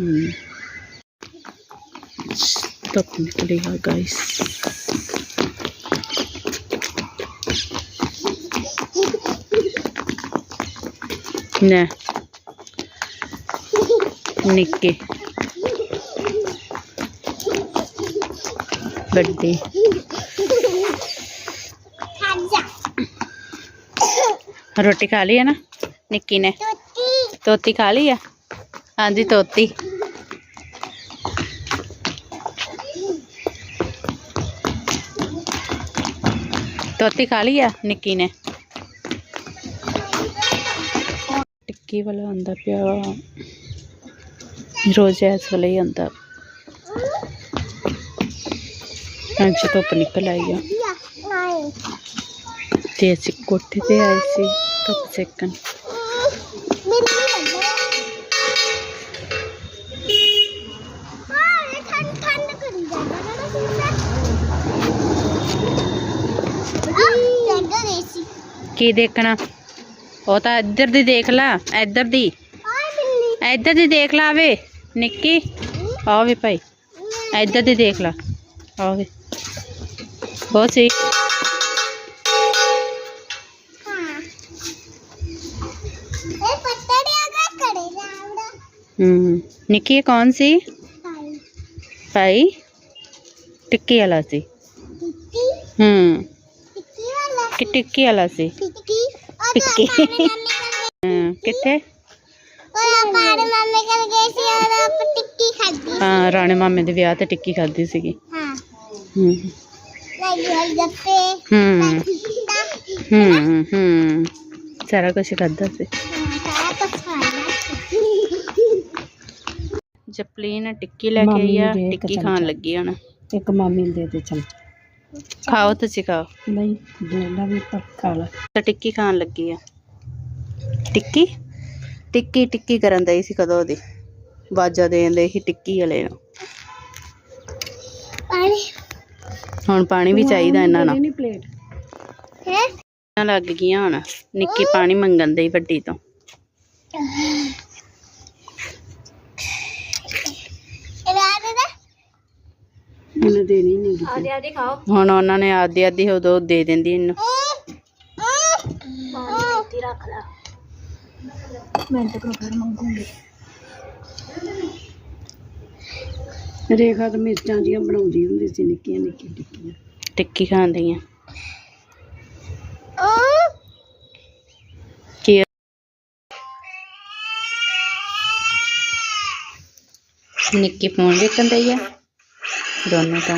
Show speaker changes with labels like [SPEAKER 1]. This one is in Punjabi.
[SPEAKER 1] ਨਿੱਕੇ। ਵੱਡੇ। ਰੋਟੀ ਖਾ ਲਈ ਹੈ ਨਾ? ਨਿੱਕੀ ਨੇ। ਤੋਤੀ ਖਾ ਲਈ ਆ? ਹਾਂਜੀ ਤੋਤੀ ਤੋਤੀ ਖਾ ਲਈ ਆ ਨਿੱਕੀ ਨੇ? ਟਿੱਕੀ ਵਾਲਾ ਆਂਦਾ ਪਿਆ। ਰੋਜ਼ ਇਸ ਵੇਲੇ ਹੀ ਆਂਦਾ ਅੱਜ ਧੁੱਪ ਨਿਕਲ ਆਈ ਆ। ਤੇ ਅਸੀਂ ਕੋਠੇ ਤੇ ਆਏ ਸੀ ਧੁੱਪ ਸੇਕਣ। ਕੀ ਦੇਖਣਾ? ਉਹ ਤਾਂ ਇੱਧਰ ਦੀ ਦੇਖ ਲੈ ਇੱਧਰ ਦੀ। ਇੱਧਰ ਦੀ ਦੇਖ ਲਾ ਵੇ ਨਿੱਕੀ। ਆ ਵੇ ਭਾਈ ਇੱਧਰ ਦੀ ਦੇਖ ਲਾ। ਆ ਵੇ। ਬਹੁਤ ਸੀ ਹੂੰ ਨਿੱਕੀ ਇਹ ਕੌਣ ਸੀ? ਭਾਈ। ਟਿੱਕੀ ਵਾਲਾ ਸੀ। ਹੂੰ। ਕਿ ਟਿੱਕੀ ਵਾਲਾ ਸੀ। ਟਿੱਕੀ। ਹਾਂ ਕਿੱਥੇ? ਹਾਂ ਰਾਣੇ ਮਾਮੇ ਦੇ ਵਿਆਹ ਤੇ ਟਿੱਕੀ ਖਾਧੀ ਸੀਗੀ। ਹੂੰ। ਹੂੰ। ਹੂੰ। ਹੂੰ ਸਾਰਾ ਕੁਝ ਖਾਧਾ ਸੀ। ਜਪਲੀਨ ਟਿੱਕੀ ਲੈ ਕੇ ਆਈ ਆ। ਟਿੱਕੀ
[SPEAKER 2] ਚਮਚਾ।
[SPEAKER 1] ਖਾਣ ਲੱਗੀ ਹੁਣ।
[SPEAKER 2] ਇੱਕ ਮਾਮੀ ਨੂੰ ਦੇ ਦੇ ਚਲ
[SPEAKER 1] ਖਾਓ ਤੁਸੀਂ ਖਾਓ।
[SPEAKER 2] ਨਹੀਂ ਦੋਨਾਂ ਵੀ ਪੱਕਾ ਲਾ।
[SPEAKER 1] ਤਾਂ ਟਿੱਕੀ ਖਾਣ ਲੱਗੀ ਆ। ਟਿੱਕੀ? ਟਿੱਕੀ ਟਿੱਕੀ ਕਰਨ ਦਈ ਸੀ ਕਦੋਂ ਦੀ? ਬਾਜਾ ਦੇਣ ਦੇ ਸੀ ਟਿੱਕੀ ਵਾਲੇ ਨੂੰ। ਹੁਣ ਪਾਣੀ ਵੀ ਚਾਹੀਦਾ ਇਹਨਾਂ ਨਾਲ
[SPEAKER 2] ਨਹੀਂ ਪਲੇਟ।
[SPEAKER 1] ਇਹਨਾਂ ਲੱਗ ਗਈਆਂ ਹੁਣ। ਨਿੱਕੀ ਪਾਣੀ ਮੰਗਣ ਦੇ ਵੱਡੀ ਤੋਂ
[SPEAKER 2] ਉਹਨੇ ਦੇਣੀ ਨਹੀਂ ਦਿੱਤੀ
[SPEAKER 1] ਹੁਣ ਉਹਨਾਂ ਨੇ ਆਦੀ ਆਦੀ ਉਦੋਂ ਦੇ ਦਿੰਦੀ ਇਹਨੂੰ।
[SPEAKER 2] ਰੇਖਾ ਤਾਂ ਮਿਰਚਾਂ ਜੀਆਂ ਬਣਾਉਂਦੀ ਹੁੰਦੀ ਸੀ ਨਿੱਕੀਆਂ ਨਿੱਕੀਆਂ ਟਿੱਕੀਆਂ।
[SPEAKER 1] ਟਿੱਕੀ ਖਾਣ ਦਈਆਂ ਕੀ ਨਿੱਕੀ ਫੋਨ ਵੇਖਣ ਦਈ ਆ। ਦੋਨੋਂ ਤਾਂ